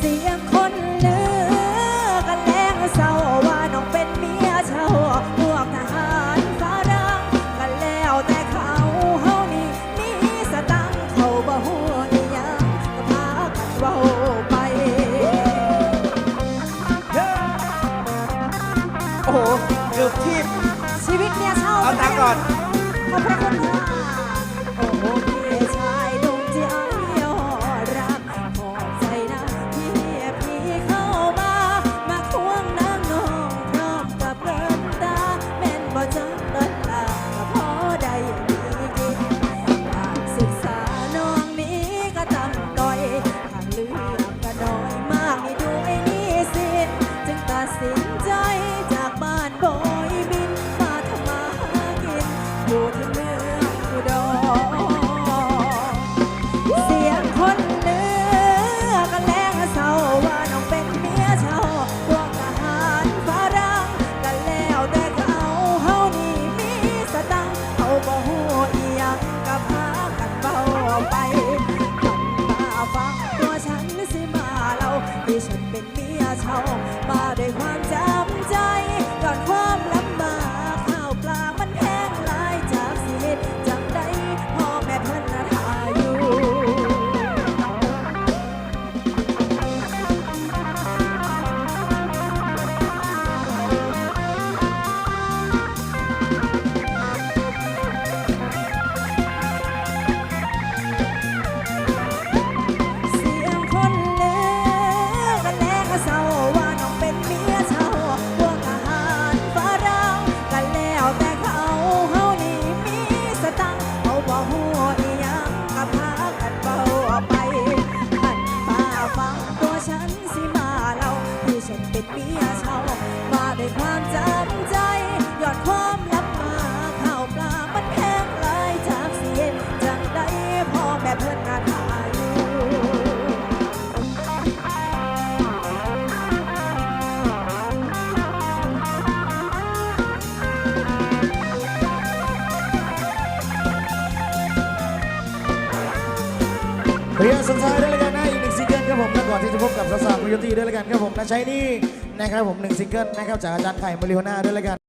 เสียงคนเลือกันแรงเศร้าว่าน้องเป็นเมียช่าพวกทหารฝรั่งกันแล้วแต่เขาเฮานี่มีสตังเขาบ่ฮู้อีหยังก็พากันว้าไป โอ้โหเกือบทีบชีวิตเมียเช่าเอาตังก่อน ขอบพระคุณค่ะ ที่ฉันเป็นเมียชาวมาได้วยความ ความจำใจ ยอดความลำบากข้าวปลามันแพงหลายจากเสียนจังได้พ่อแม่เพิ่อนนาทายเรียนสุดท้ายด้วยแล้ว ครับผมแล้วก่อนที่จะพบกับสาวๆคุยตีด้วยแล้วกันครับผมนะใช้นี่นะครับผมหนึ่งซิงเกิลนะครับจากอาจารย์ไข่มาริโอน่าด้วยแล้วกัน